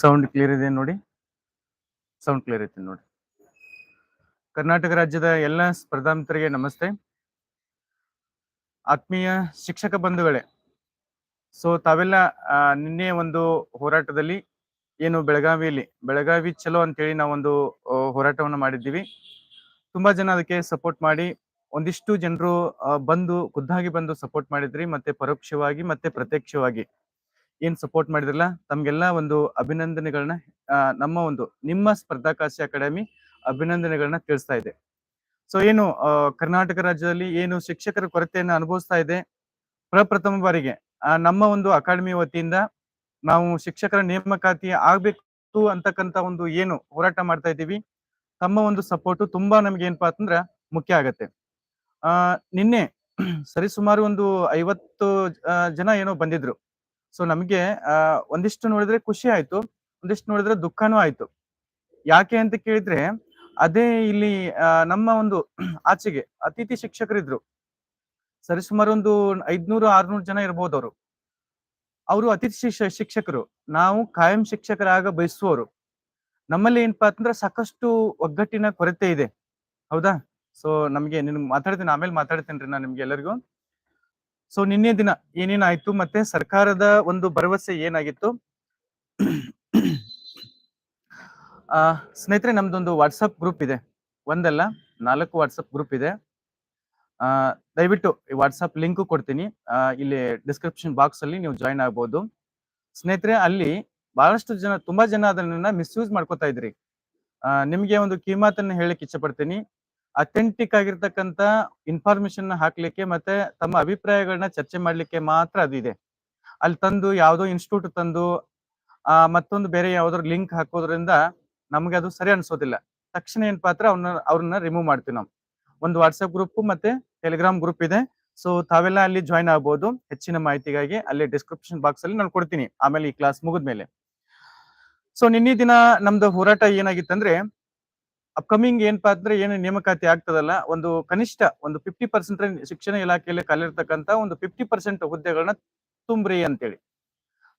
Sound clear ಇದೆ ನೋಡಿ. Sound clear ಐತೆ ನೋಡಿ. ಕರ್ನಾಟಕ ರಾಜ್ಯದ ಎಲ್ಲ ಸ್ಪರ್ಧಾಂತರಿಗೆ ನಮಸ್ತೆ. ಆತ್ಮೀಯ ಶಿಕ್ಷಕ ಬಂಧುಗಳೇ, ಸೊ ತಾವೆಲ್ಲ ನಿನ್ನೆ ಒಂದು ಹೋರಾಟದಲ್ಲಿ ಏನು ಬೆಳಗಾವಿಯಲ್ಲಿ ಬೆಳಗಾವಿ ಚಲೋ ಅಂತೇಳಿ ನಾವೊಂದು ಹೋರಾಟವನ್ನು ಮಾಡಿದ್ದೀವಿ. ತುಂಬಾ ಜನ ಅದಕ್ಕೆ ಸಪೋರ್ಟ್ ಮಾಡಿ, ಒಂದಿಷ್ಟು ಜನರು ಬಂದು, ಖುದ್ದಾಗಿ ಬಂದು ಸಪೋರ್ಟ್ ಮಾಡಿದ್ರಿ, ಮತ್ತೆ ಪರೋಕ್ಷವಾಗಿ, ಮತ್ತೆ ಪ್ರತ್ಯಕ್ಷವಾಗಿ. ಏನ್ ಸಪೋರ್ಟ್ ಮಾಡಿದ್ರಲ್ಲ, ತಮ್ಗೆಲ್ಲ ಒಂದು ಅಭಿನಂದನೆಗಳನ್ನ ನಮ್ಮ ಒಂದು, ನಿಮ್ಮ ಸ್ಪರ್ಧಾಕಾಶಿ ಅಕಾಡೆಮಿ ಅಭಿನಂದನೆಗಳನ್ನ ತಿಳಿಸ್ತಾ ಇದೆ. ಸೊ ಏನು ಕರ್ನಾಟಕ ರಾಜ್ಯದಲ್ಲಿ ಏನು ಶಿಕ್ಷಕರ ಕೊರತೆಯನ್ನು ಅನುಭವಿಸ್ತಾ ಇದೆ? ಪ್ರಪ್ರಥಮ ಬಾರಿಗೆ ನಮ್ಮ ಒಂದು ಅಕಾಡೆಮಿ ವತಿಯಿಂದ ನಾವು ಶಿಕ್ಷಕರ ನೇಮಕಾತಿ ಆಗ್ಬೇಕು ಅಂತಕ್ಕಂತ ಒಂದು ಏನು ಹೋರಾಟ ಮಾಡ್ತಾ ಇದ್ದೀವಿ. ತಮ್ಮ ಒಂದು ಸಪೋರ್ಟ್ ತುಂಬಾ ನಮ್ಗೆ ಏನಪ್ಪಾ ಅಂತಂದ್ರ ಮುಖ್ಯ ಆಗತ್ತೆ. ಆ, ನಿನ್ನೆ ಸರಿಸುಮಾರು ಒಂದು ಐವತ್ತು ಜನ ಏನೋ ಬಂದಿದ್ರು. ಸೊ ನಮಗೆ ಒಂದಿಷ್ಟು ನೋಡಿದ್ರೆ ಖುಷಿ ಆಯ್ತು, ಒಂದಿಷ್ಟು ನೋಡಿದ್ರೆ ದುಃಖನೂ ಆಯ್ತು. ಯಾಕೆ ಅಂತ ಕೇಳಿದ್ರೆ, ಅದೇ ಇಲ್ಲಿ ನಮ್ಮ ಒಂದು ಆಚೆಗೆ ಅತಿಥಿ ಶಿಕ್ಷಕರಿದ್ರು. ಸರಿಸುಮಾರು ಒಂದು ಐದ್ನೂರು, ಆರ್ನೂರು ಜನ ಇರ್ಬೋದು ಅವರು ಅವರು ಅತಿಥಿ ಶಿಕ್ಷ, ಶಿಕ್ಷಕರು. ನಾವು ಕಾಯಂ ಶಿಕ್ಷಕರಾಗ ಬಯಸುವವರು. ನಮ್ಮಲ್ಲಿ ಏನಪ್ಪಾ ಅಂತಂದ್ರೆ ಸಾಕಷ್ಟು ಒಗ್ಗಟ್ಟಿನ ಕೊರತೆ ಇದೆ. ಹೌದಾ? ಸೊ ನಮ್ಗೆ ನಿನ್ ಮಾತಾಡ್ತೀನಿ, ಆಮೇಲೆ ಮಾತಾಡ್ತೇನೆ ನಾನು ನಿಮ್ಗೆ ಎಲ್ಲರಿಗೂ. ಸೊ ನಿನ್ನೆ ದಿನ ಏನೇನಾಯ್ತು ಮತ್ತೆ ಸರ್ಕಾರದ ಒಂದು ಭರವಸೆ ಏನಾಗಿತ್ತು? ಆ, ಸ್ನೇಹಿತರೆ, ನಮ್ದೊಂದು ವಾಟ್ಸಪ್ ಗ್ರೂಪ್ ಇದೆ. ಒಂದಲ್ಲ, ನಾಲ್ಕು ವಾಟ್ಸಪ್ ಗ್ರೂಪ್ ಇದೆ. ಆ, ದಯವಿಟ್ಟು ಈ ವಾಟ್ಸಪ್ ಲಿಂಕ್ ಕೊಡ್ತೀನಿ. ಇಲ್ಲಿ ಡಿಸ್ಕ್ರಿಪ್ಷನ್ ಬಾಕ್ಸ್ ಅಲ್ಲಿ ನೀವು ಜಾಯಿನ್ ಆಗ್ಬೋದು. ಸ್ನೇಹಿತರೆ, ಅಲ್ಲಿ ಬಹಳಷ್ಟು ಜನ, ತುಂಬಾ ಜನ ಅದನ್ನ ಮಿಸ್ಯೂಸ್ ಮಾಡ್ಕೋತಾ ಇದ್ರಿ. ನಿಮ್ಗೆ ಒಂದು ಕಿಮಾತನ್ನ ಹೇಳಕ್ ಇಚ್ಛೆ ಪಡ್ತೀನಿ. ಅಥೆಂಟಿಕ್ ಆಗಿರ್ತಕ್ಕಂತ ಇನ್ಫಾರ್ಮೇಶನ್ ಹಾಕ್ಲಿಕ್ಕೆ ಮತ್ತೆ ತಮ್ಮ ಅಭಿಪ್ರಾಯಗಳನ್ನ ಚರ್ಚೆ ಮಾಡ್ಲಿಕ್ಕೆ ಮಾತ್ರ ಅದು ಇದೆ. ಅಲ್ಲಿ ತಂದು ಯಾವುದೋ ಇನ್ಸ್ಟಿಟ್ಯೂಟ್ ತಂದು, ಆ, ಮತ್ತೊಂದು ಬೇರೆ ಯಾವ್ದಾದ್ರು ಲಿಂಕ್ ಹಾಕೋದ್ರಿಂದ ನಮ್ಗೆ ಅದು ಸರಿ ಅನ್ಸೋದಿಲ್ಲ. ತಕ್ಷಣ ಏನ್ ಪಾತ್ರ ಅವ್ರನ್ನ ಅವ್ರನ್ನ ರಿಮೂವ್ ಮಾಡ್ತೀವಿ ನಾವು. ಒಂದು ವಾಟ್ಸ್ಆಪ್ ಗ್ರೂಪ್ ಮತ್ತೆ ಟೆಲಿಗ್ರಾಮ್ ಗ್ರೂಪ್ ಇದೆ. ಸೊ ತಾವೆಲ್ಲ ಅಲ್ಲಿ ಜಾಯ್ನ್ ಆಗ್ಬೋದು. ಹೆಚ್ಚಿನ ಮಾಹಿತಿಗಾಗಿ ಅಲ್ಲಿ ಡಿಸ್ಕ್ರಿಪ್ಷನ್ ಬಾಕ್ಸ್ ಅಲ್ಲಿ ನಾನು ಕೊಡ್ತೀನಿ. ಆಮೇಲೆ ಈ ಕ್ಲಾಸ್ ಮುಗಿದ್ಮೇಲೆ. ಸೊ ನಿನ್ನೆ ದಿನ ನಮ್ದು ಹೋರಾಟ ಏನಾಗಿತ್ತಂದ್ರೆ ಅಪ್ಕಮಿಂಗ್ ಏನಪ್ಪಾ ಅಂದ್ರೆ ಏನು ನೇಮಕಾತಿ ಆಗ್ತದಲ್ಲ, ಒಂದು ಕನಿಷ್ಠ ಒಂದು ಫಿಫ್ಟಿ ಪರ್ಸೆಂಟ್ ಶಿಕ್ಷಣ ಇಲಾಖೆಯಲ್ಲಿ ಕಲಿರ್ತಕ್ಕಂತ ಒಂದು ಫಿಫ್ಟಿ ಪರ್ಸೆಂಟ್ ಹುದ್ದೆಗಳನ್ನ ತುಂಬ್ರಿ ಅಂತೇಳಿ.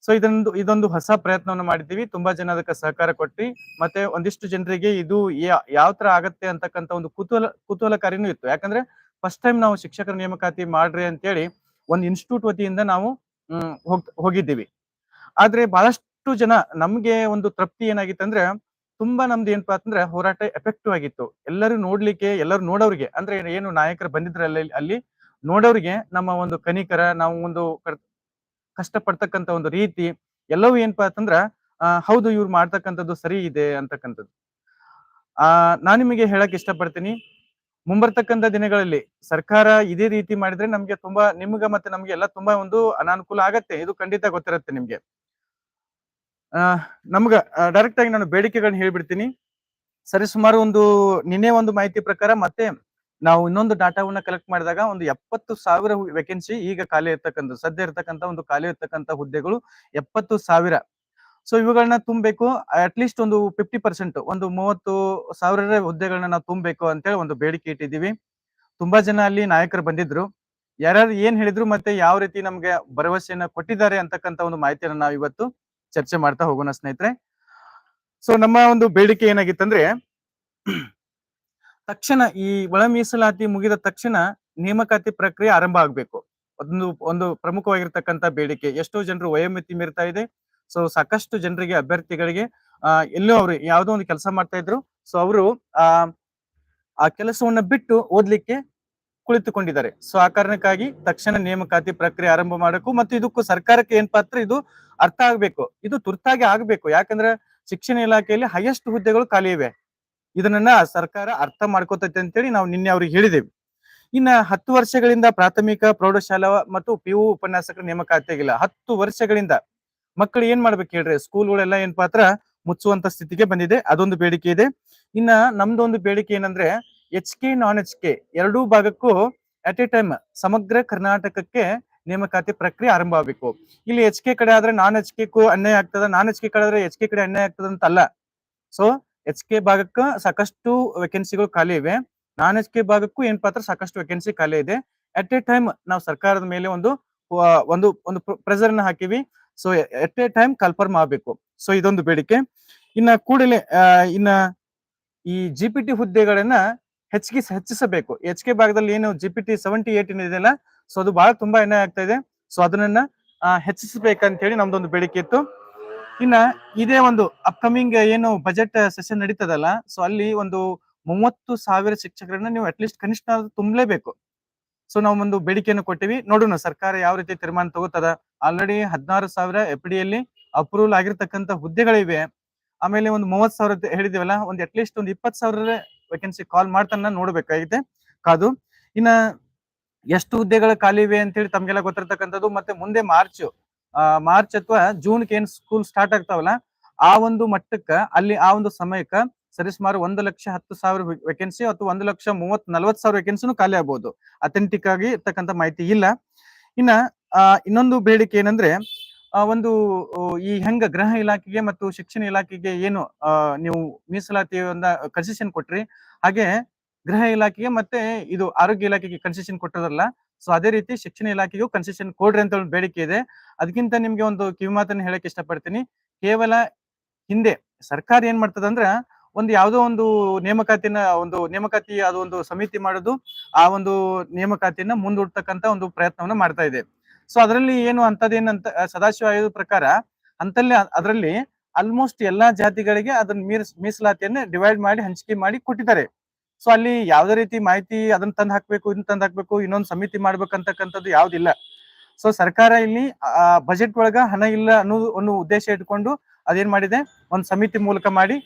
ಸೊ ಇದೊಂದು ಇದೊಂದು ಹೊಸ ಪ್ರಯತ್ನವನ್ನು ಮಾಡಿದ್ದೀವಿ. ತುಂಬಾ ಜನ ಅದಕ್ಕೆ ಸಹಕಾರ ಕೊಟ್ಟಿ ಮತ್ತೆ ಒಂದಿಷ್ಟು ಜನರಿಗೆ ಇದು ಯಾವ ತರ ಆಗತ್ತೆ ಅಂತಕ್ಕಂತ ಒಂದು ಕುತೂಹಲ, ಕುತೂಹಲಕಾರಿನೂ ಇತ್ತು. ಯಾಕಂದ್ರೆ ಫಸ್ಟ್ ಟೈಮ್ ನಾವು ಶಿಕ್ಷಕರ ನೇಮಕಾತಿ ಮಾಡ್ರಿ ಅಂತೇಳಿ ಒಂದು ಇನ್ಸ್ಟಿಟ್ಯೂಟ್ ವತಿಯಿಂದ ನಾವು ಹೋಗಿದ್ದೀವಿ. ಆದ್ರೆ ಬಹಳಷ್ಟು ಜನ ನಮ್ಗೆ ಒಂದು ತೃಪ್ತಿ ಏನಾಗಿತ್ತಂದ್ರೆ ತುಂಬಾ ನಮ್ದು ಏನಪ್ಪಾ ಅಂತಂದ್ರೆ ಹೋರಾಟ ಎಫೆಕ್ಟಿವ್ ಆಗಿತ್ತು. ಎಲ್ಲರೂ ನೋಡ್ಲಿಕ್ಕೆ, ಎಲ್ಲರೂ ನೋಡೋರಿಗೆ ಅಂದ್ರೆ ಏನು ನಾಯಕರು ಬಂದಿದ್ರಲ್ಲ ಅಲ್ಲಿ- ಅಲ್ಲಿ ನೋಡೋರಿಗೆ ನಮ್ಮ ಒಂದು ಕನಿಕರ, ನಾವು ಒಂದು ಕಷ್ಟಪಡ್ತಕ್ಕಂಥ ಕಷ್ಟ ಪಡ್ತಕ್ಕಂತ ಒಂದು ರೀತಿ ಎಲ್ಲವೂ ಏನಪ್ಪಾ ಅಂತಂದ್ರ ಹೌದು ಇವ್ರು ಮಾಡ್ತಕ್ಕಂಥದ್ದು ಸರಿ ಇದೆ ಅಂತಕ್ಕಂಥದ್ದು. ಆ, ನಾನು ನಿಮಗೆ ಹೇಳಕ್ ಇಷ್ಟಪಡ್ತೀನಿ, ಮುಂಬರ್ತಕ್ಕಂಥ ದಿನಗಳಲ್ಲಿ ಸರ್ಕಾರ ಇದೇ ರೀತಿ ಮಾಡಿದ್ರೆ ನಮ್ಗೆ ತುಂಬಾ, ನಿಮ್ಗ ಮತ್ತೆ ನಮ್ಗೆ ಎಲ್ಲ ತುಂಬಾ ಒಂದು ಅನಾನುಕೂಲ ಆಗತ್ತೆ. ಇದು ಖಂಡಿತ ಗೊತ್ತಿರುತ್ತೆ ನಿಮ್ಗೆ. ನಮ್ಗ ಡೈರೆಕ್ಟ್ ಆಗಿ ನಾನು ಬೇಡಿಕೆಗಳನ್ನ ಹೇಳ್ಬಿಡ್ತೀನಿ. ಸರಿ, ಸುಮಾರು ಒಂದು ನಿನ್ನೆ ಒಂದು ಮಾಹಿತಿ ಪ್ರಕಾರ ಮತ್ತೆ ನಾವು ಇನ್ನೊಂದು ಡಾಟಾವನ್ನ ಕಲೆಕ್ಟ್ ಮಾಡಿದಾಗ ಒಂದು ಎಪ್ಪತ್ತು ಸಾವಿರ ವೇಕೆನ್ಸಿ ಈಗ ಖಾಲಿ ಇರ್ತಕ್ಕಂಥ, ಸದ್ಯ ಇರ್ತಕ್ಕಂಥ ಒಂದು ಖಾಲಿ ಇರ್ತಕ್ಕಂಥ ಹುದ್ದೆಗಳು ಎಪ್ಪತ್ತು ಸಾವಿರ. ಸೊ ಇವುಗಳನ್ನ ತುಂಬಬೇಕು ಅಟ್ ಲೀಸ್ಟ್ ಒಂದು ಫಿಫ್ಟಿ ಪರ್ಸೆಂಟ್ ಒಂದು ಮೂವತ್ತು ಸಾವಿರ ಹುದ್ದೆಗಳನ್ನ ನಾವು ತುಂಬಬೇಕು ಅಂತೇಳಿ ಒಂದು ಬೇಡಿಕೆ ಇಟ್ಟಿದ್ದೀವಿ. ತುಂಬಾ ಜನ ಅಲ್ಲಿ ನಾಯಕರು ಬಂದಿದ್ರು. ಯಾರ್ಯಾರು ಏನ್ ಹೇಳಿದ್ರು ಮತ್ತೆ ಯಾವ ರೀತಿ ನಮ್ಗೆ ಭರವಸೆಯನ್ನ ಕೊಟ್ಟಿದ್ದಾರೆ ಅಂತಕ್ಕಂಥ ಒಂದು ಮಾಹಿತಿಯನ್ನ ನಾವು ಇವತ್ತು ಚರ್ಚೆ ಮಾಡ್ತಾ ಹೋಗೋಣ ಸ್ನೇಹಿತರೆ. ಸೊ ನಮ್ಮ ಒಂದು ಬೇಡಿಕೆ ಏನಾಗಿತ್ತಂದ್ರೆ, ತಕ್ಷಣ ಈ ಒಳ ಮೀಸಲಾತಿ ಮುಗಿದ ತಕ್ಷಣ ನೇಮಕಾತಿ ಪ್ರಕ್ರಿಯೆ ಆರಂಭ ಆಗ್ಬೇಕು. ಒಂದು ಒಂದು ಪ್ರಮುಖವಾಗಿರ್ತಕ್ಕಂತ ಬೇಡಿಕೆ. ಎಷ್ಟೋ ಜನರು ವಯೋಮಿತಿ ಮೀರ್ತಾ ಇದೆ. ಸೊ ಸಾಕಷ್ಟು ಜನರಿಗೆ, ಅಭ್ಯರ್ಥಿಗಳಿಗೆ, ಆ, ಎಲ್ಲೋ ಅವ್ರು ಯಾವುದೋ ಒಂದು ಕೆಲಸ ಮಾಡ್ತಾ ಇದ್ರು. ಸೊ ಅವರು, ಆ ಆ ಕೆಲಸವನ್ನ ಬಿಟ್ಟು ಓದ್ಲಿಕ್ಕೆ ಕುಳಿತುಕೊಂಡಿದ್ದಾರೆ. ಸೊ ಆ ಕಾರಣಕ್ಕಾಗಿ ತಕ್ಷಣ ನೇಮಕಾತಿ ಪ್ರಕ್ರಿಯೆ ಆರಂಭ ಮಾಡಬೇಕು ಮತ್ತು ಇದಕ್ಕೂ ಸರ್ಕಾರಕ್ಕೆ ಏನ್ ಪಾತ್ರ? ಇದು ಅರ್ಥ ಆಗ್ಬೇಕು. ಇದು ತುರ್ತಾಗಿ ಆಗ್ಬೇಕು. ಯಾಕಂದ್ರೆ ಶಿಕ್ಷಣ ಇಲಾಖೆಯಲ್ಲಿ ಹೈಯೆಸ್ಟ್ ಹುದ್ದೆಗಳು ಖಾಲಿ ಇವೆ. ಇದನ್ನ ಸರ್ಕಾರ ಅರ್ಥ ಮಾಡ್ಕೋತೈತೆ ಅಂತೇಳಿ ನಾವು ನಿನ್ನೆ ಅವ್ರಿಗೆ ಹೇಳಿದೇವಿ. ಇನ್ನ ಹತ್ತು ವರ್ಷಗಳಿಂದ ಪ್ರಾಥಮಿಕ, ಪ್ರೌಢಶಾಲಾ ಮತ್ತು ಪಿ ಯು ಉಪನ್ಯಾಸಕರ ನೇಮಕಾತಿ ಆಗಿಲ್ಲ ಹತ್ತು ವರ್ಷಗಳಿಂದ ಮಕ್ಕಳು ಏನ್ ಮಾಡ್ಬೇಕು ಹೇಳ್ರಿ? ಸ್ಕೂಲ್ಗಳೆಲ್ಲ ಏನ್ ಪಾತ್ರ ಮುಚ್ಚುವಂತ ಸ್ಥಿತಿಗೆ ಬಂದಿದೆ. ಅದೊಂದು ಬೇಡಿಕೆ ಇದೆ. ಇನ್ನ ನಮ್ದೊಂದು ಬೇಡಿಕೆ ಏನಂದ್ರೆ H K non H K ಎರಡೂ ಭಾಗಕ್ಕೂ ಅಟ್ ಎ ಟೈಮ್ ಸಮಗ್ರ ಕರ್ನಾಟಕಕ್ಕೆ ನೇಮಕಾತಿ ಪ್ರಕ್ರಿಯೆ ಆರಂಭ ಆಗ್ಬೇಕು ಇಲ್ಲಿ ಎಚ್ ಕೆ ಕಡೆ ಆದ್ರೆ ನಾನ್ ಎಚ್ ಕೆ ಅನ್ಯಾಯ ಆಗ್ತದ ನಾನ್ ಎಚ್ ಕೆ ಕಡೆ ಆದ್ರೆ ಎಚ್ ಕೆ ಕಡೆ ಅನ್ಯಾಯ ಆಗ್ತದ ಅಂತ ಅಲ್ಲ ಸೊ ಎಚ್ ಕೆ ಭಾಗಕ್ಕ ಸಾಕಷ್ಟು ವೇಕೆನ್ಸಿಗಳು ಖಾಲಿ ಇವೆ. ನಾನ್ ಎಚ್ ಕೆ ಭಾಗಕ್ಕೂ ಏನ್ ಪಾತ್ರ? ಸಾಕಷ್ಟು ವೇಕೆನ್ಸಿ ಖಾಲಿ ಇದೆ. ಅಟ್ ಎ ಟೈಮ್ ನಾವು ಸರ್ಕಾರದ ಮೇಲೆ ಒಂದು ಒಂದು ಒಂದು ಪ್ರೆಸರ್ನ ಹಾಕಿವಿ. ಸೊ ಎಟ್ ಎ ಟೈಮ್ ಕಲ್ಪರ್ಮ್ ಆಗಬೇಕು. ಸೊ ಇದೊಂದು ಬೇಡಿಕೆ. ಇನ್ನ ಕೂಡಲೇ ಇನ್ನ ಈ ಜಿ ಹುದ್ದೆಗಳನ್ನ ಹೆಚ್ಚಿಗೆ ಹೆಚ್ಚಿಸಬೇಕು. ಎಚ್ ಕೆ ಭಾಗದಲ್ಲಿ ಏನು G P T seventy eight ಇದೆಯಲ್ಲ ಸೊ ಅದು ಬಹಳ ತುಂಬಾ ಏನೇ ಆಗ್ತಾ ಇದೆ. ಸೊ ಅದನ್ನ ಹೆಚ್ಚಿಸಬೇಕಂತ ಹೇಳಿ ನಮ್ದೊಂದು ಬೇಡಿಕೆ ಇತ್ತು. ಇನ್ನ ಇದೇ ಒಂದು ಅಪ್ಕಮಿಂಗ್ ಏನು ಬಜೆಟ್ ಸೆಷನ್ ನಡೀತದಲ್ಲ ಸೊ ಅಲ್ಲಿ ಒಂದು ಮೂವತ್ತು ಸಾವಿರ ಶಿಕ್ಷಕರನ್ನ ನೀವು ಅಟ್ಲೀಸ್ಟ್ ಕನಿಷ್ಠ ತುಂಬಲೇಬೇಕು. ಸೊ ನಾವು ಒಂದು ಬೇಡಿಕೆಯನ್ನು ಕೊಟ್ಟಿವಿ. ನೋಡೋಣ ಸರ್ಕಾರ ಯಾವ ರೀತಿ ತೀರ್ಮಾನ ತಗೋತದ. ಆಲ್ರೆಡಿ ಹದಿನಾರು ಸಾವಿರ ಎಫ್ ಡಿ ಅಪ್ರೂವಲ್ ಆಗಿರ್ತಕ್ಕಂಥ ಹುದ್ದೆಗಳಿವೆ. ಆಮೇಲೆ ಒಂದು ಮೂವತ್ ಸಾವಿರ ಹೇಳಿದಿವಲ್ಲ, ಒಂದು ಅಟ್ಲೀಸ್ಟ್ ಒಂದು ಇಪ್ಪತ್ ಸಾವಿರ ವೇಕೆನ್ಸಿ ಕಾಲ್ ಮಾಡ್ತಾನ ನೋಡ್ಬೇಕಾಗಿದೆ. ಕಾದು, ಇನ್ನ ಎಷ್ಟು ಹುದ್ದೆಗಳ ಖಾಲಿ ಇವೆ ಅಂತ ಹೇಳಿ ತಮ್ಗೆಲ್ಲ ಗೊತ್ತಿರ್ತಕ್ಕಂಥದ್ದು, ಮತ್ತೆ ಮುಂದೆ ಮಾರ್ಚ್ ಮಾರ್ಚ್ ಅಥವಾ ಜೂನ್ ಏನ್ ಸ್ಕೂಲ್ ಸ್ಟಾರ್ಟ್ ಆಗ್ತಾವಲ್ಲ, ಆ ಒಂದು ಮಟ್ಟಕ್ಕ, ಅಲ್ಲಿ ಆ ಒಂದು ಸಮಯಕ್ಕ ಸರಿಸುಮಾರು ಒಂದು ಲಕ್ಷ ಹತ್ತು ಸಾವಿರ ವೇಕೆನ್ಸಿ ಅಥವಾ ಒಂದು ಲಕ್ಷ ಮೂವತ್ ನಲ್ವತ್ ಸಾವಿರ ವೇಕೆನ್ಸಿನೂ ಖಾಲಿ ಆಗ್ಬಹುದು ಅಥೆಂಟಿಕ್ ಆಗಿ ಇರ್ತಕ್ಕಂಥ ಮಾಹಿತಿ ಇಲ್ಲ. ಇನ್ನ ಇನ್ನೊಂದು ಬೇಡಿಕೆ ಏನಂದ್ರೆ ಒಂದು ಈ ಹೆಂಗ ಗೃಹ ಇಲಾಖೆಗೆ ಮತ್ತು ಶಿಕ್ಷಣ ಇಲಾಖೆಗೆ ಏನು ನೀವು ನೀವು ಒಂದ ಕನ್ಸೆಷನ್ ಕೊಟ್ರಿ, ಹಾಗೆ ಗೃಹ ಇಲಾಖೆಗೆ ಮತ್ತೆ ಇದು ಆರೋಗ್ಯ ಇಲಾಖೆಗೆ ಕನ್ಸೆಷನ್ ಕೊಟ್ಟದಲ್ಲ ಸೊ ಅದೇ ರೀತಿ ಶಿಕ್ಷಣ ಇಲಾಖೆಗೂ ಕನ್ಸೆಷನ್ ಕೊಡ್ರಿ ಅಂತ ಒಂದು ಬೇಡಿಕೆ ಇದೆ. ಅದಕ್ಕಿಂತ ನಿಮ್ಗೆ ಒಂದು ಕಿವಿಮಾತನ್ನ ಹೇಳಕ್ ಇಷ್ಟಪಡ್ತೀನಿ. ಕೇವಲ ಹಿಂದೆ ಸರ್ಕಾರ ಏನ್ ಮಾಡ್ತದಂದ್ರ, ಒಂದು ಯಾವುದೋ ಒಂದು ನೇಮಕಾತಿನ, ಒಂದು ನೇಮಕಾತಿ, ಅದು ಒಂದು ಸಮಿತಿ ಮಾಡೋದು, ಆ ಒಂದು ನೇಮಕಾತಿಯನ್ನ ಮುಂದೂಡ್ತಕ್ಕಂತ ಒಂದು ಪ್ರಯತ್ನವನ್ನ ಮಾಡ್ತಾ ಇದೆ. ಸೊ ಅದರಲ್ಲಿ ಏನು ಅಂತದೇನಂತ ಆ, ಸದಾಶಿವ ಆಯೋಗದ ಪ್ರಕಾರ ಅಂತಲ್ಲಿ ಅದರಲ್ಲಿ ಆಲ್ಮೋಸ್ಟ್ ಎಲ್ಲಾ ಜಾತಿಗಳಿಗೆ ಅದನ್ನ ಮೀರ್ಸ್ ಮೀಸಲಾತಿಯನ್ನ ಡಿವೈಡ್ ಮಾಡಿ ಹಂಚಿಕೆ ಮಾಡಿ ಕೊಟ್ಟಿದ್ದಾರೆ. ಸೊ ಅಲ್ಲಿ ಯಾವ್ದೇ ರೀತಿ ಮಾಹಿತಿ ಅದನ್ನ ತಂದ್ ಹಾಕ್ಬೇಕು ಇದನ್ನ ತಂದ್ ಹಾಕ್ಬೇಕು ಇನ್ನೊಂದು ಸಮಿತಿ ಮಾಡ್ಬೇಕಂತಕ್ಕಂಥದ್ದು ಯಾವ್ದಿಲ್ಲ. ಸೊ ಸರ್ಕಾರ ಇಲ್ಲಿ ಬಜೆಟ್ ಒಳಗ ಹಣ ಇಲ್ಲ ಅನ್ನೋದು ಒಂದು ಉದ್ದೇಶ ಇಟ್ಕೊಂಡು ಅದೇನ್ ಮಾಡಿದೆ? ಒಂದ್ ಸಮಿತಿ ಮೂಲಕ ಮಾಡಿ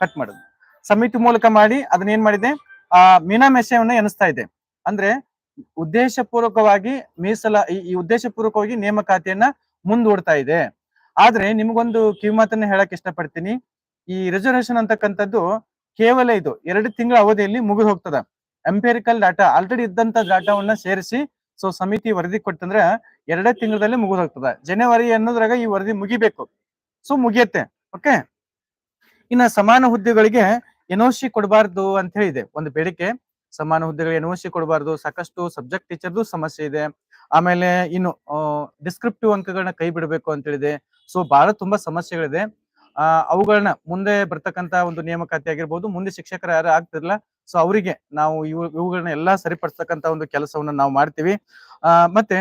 ಕಟ್ ಮಾಡುದು ಸಮಿತಿ ಮೂಲಕ ಮಾಡಿ ಅದನ್ನ ಏನ್ ಮಾಡಿದೆ? ಆ ಮೀನಾ ಮೀನಾಮೇಷವನ್ನ ಎನಿಸ್ತಾ ಇದೆ. ಅಂದ್ರೆ ಉದ್ದೇಶ ಪೂರ್ವಕವಾಗಿ ಮೀಸಲ, ಈ- ಉದ್ದೇಶಪೂರ್ವಕವಾಗಿ ಉದ್ದೇಶ ಪೂರ್ವಕವಾಗಿ ನೇಮಕಾತಿಯನ್ನ ಮುಂದೂಡ್ತಾ ಇದೆ. ಆದ್ರೆ ನಿಮ್ಗೊಂದು ಕಿವಿಮಾತನ್ನ ಹೇಳಕ್ ಇಷ್ಟಪಡ್ತೀನಿ. ಈ ರಿಸರ್ವೇಶನ್ ಅಂತಕ್ಕಂಥದ್ದು ಕೇವಲ ಇದು, ಎರಡು ತಿಂಗಳ ಅವಧಿಯಲ್ಲಿ ಮುಗಿದು ಹೋಗ್ತದ. ಎಂಪೇರಿಕಲ್ ಡಾಟಾ ಆಲ್ರೆಡಿ ಇದ್ದಂತ ಡಾಟಾವನ್ನ ಸೇರಿಸಿ ಸೊ ಸಮಿತಿ ವರದಿ ಕೊಟ್ಟಂದ್ರೆ ಎರಡೇ ತಿಂಗಳಲ್ಲಿ ಮುಗಿದು ಹೋಗ್ತದ. ಜನವರಿ ಅನ್ನೋದ್ರಾಗ ಈ ವರದಿ ಮುಗಿಬೇಕು. ಸೊ ಮುಗಿಯತ್ತೆ. ಓಕೆ ಇನ್ನ ಸಮಾನ ಹುದ್ದೆಗಳಿಗೆ ಎನ್ಒಸಿ ಕೊಡಬಾರ್ದು ಅಂತ ಹೇಳಿದೆ, ಒಂದು ಬೇಡಿಕೆ. ಸಮಾನ ಹುದ್ದೆಗಳಿಗೆ ಎನ್ಒಸಿ ಕೊಡಬಾರ್ದು, ಸಾಕಷ್ಟು ಸಬ್ಜೆಕ್ಟ್ ಟೀಚರ್ದು ಸಮಸ್ಯೆ ಇದೆ. ಆಮೇಲೆ ಇನ್ನು ಡಿಸ್ಕ್ರಿಪ್ಟಿವ್ ಅಂಕಗಳನ್ನ ಕೈ ಬಿಡಬೇಕು ಅಂತ ಹೇಳಿದೆ. ಸೊ ಬಹಳ ತುಂಬಾ ಸಮಸ್ಯೆಗಳಿದೆ. ಆ, ಅವುಗಳನ್ನ ಮುಂದೆ ಬರ್ತಕ್ಕಂತ ಒಂದು ನೇಮಕಾತಿ ಆಗಿರ್ಬೋದು, ಮುಂದೆ ಶಿಕ್ಷಕರು ಯಾರು ಆಗ್ತಿರಲ್ಲ ಸೊ ಅವರಿಗೆ ನಾವು ಇವು, ಇವುಗಳನ್ನ ಎಲ್ಲಾ ಸರಿಪಡಿಸ್ತಕ್ಕಂತ ಒಂದು ಕೆಲಸವನ್ನ ನಾವು ಮಾಡ್ತೀವಿ. ಆ, ಮತ್ತೆ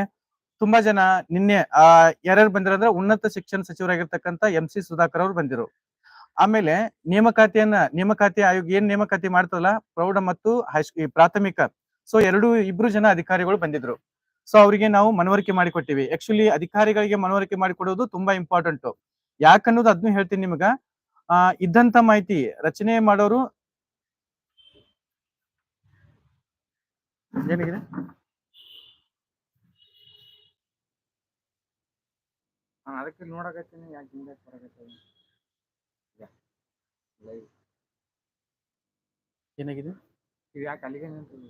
ತುಂಬಾ ಜನ ನಿನ್ನೆ, ಆ, ಯಾರ್ಯಾರು ಬಂದಿರಂದ್ರೆ ಉನ್ನತ ಶಿಕ್ಷಣ ಸಚಿವರಾಗಿರ್ತಕ್ಕಂತ ಎಂ ಸಿ ಸುಧಾಕರ್ ಅವರು ಬಂದಿರು. ಆಮೇಲೆ ನೇಮಕಾತಿಯನ್ನ, ನೇಮಕಾತಿ ಆಯೋಗ ಏನ್ ನೇಮಕಾತಿ ಮಾಡ್ತದಲ್ಲ? ಪ್ರೌಢ ಮತ್ತು ಹೈಸ್ಕೂ ಪ್ರಾಥಮಿಕ. ಸೊ, ಎರಡು ಇಬ್ರು ಜನ ಅಧಿಕಾರಿಗಳು ಬಂದಿದ್ರು. ಸೊ, ಅವರಿಗೆ ನಾವು ಮನವರಿಕೆ ಮಾಡಿಕೊಟ್ಟಿವಿ. ಆಕ್ಚುಲಿ ಅಧಿಕಾರಿಗಳಿಗೆ ಮನವರಿಕೆ ಮಾಡಿಕೊಡೋದು ತುಂಬಾ ಇಂಪಾರ್ಟೆಂಟ್. ಯಾಕನ್ನೋದು ಅದನ್ನು ಹೇಳ್ತೀನಿ ನಿಮಗ. ಆ, ಇದ್ದಂತ ಮಾಹಿತಿ ರಚನೆ ಮಾಡೋರು ಏನಿದೆ ಅದಕ್ಕೆ ನೋಡಕತ್ತೀನಿ, ಯಾಕೆ ಹಿಂಗೆ ಏನಾಗಿದೆ ಇದು ಯಾಕೆ ಅಲ್ಲಿಗೆ ನಿಂತದ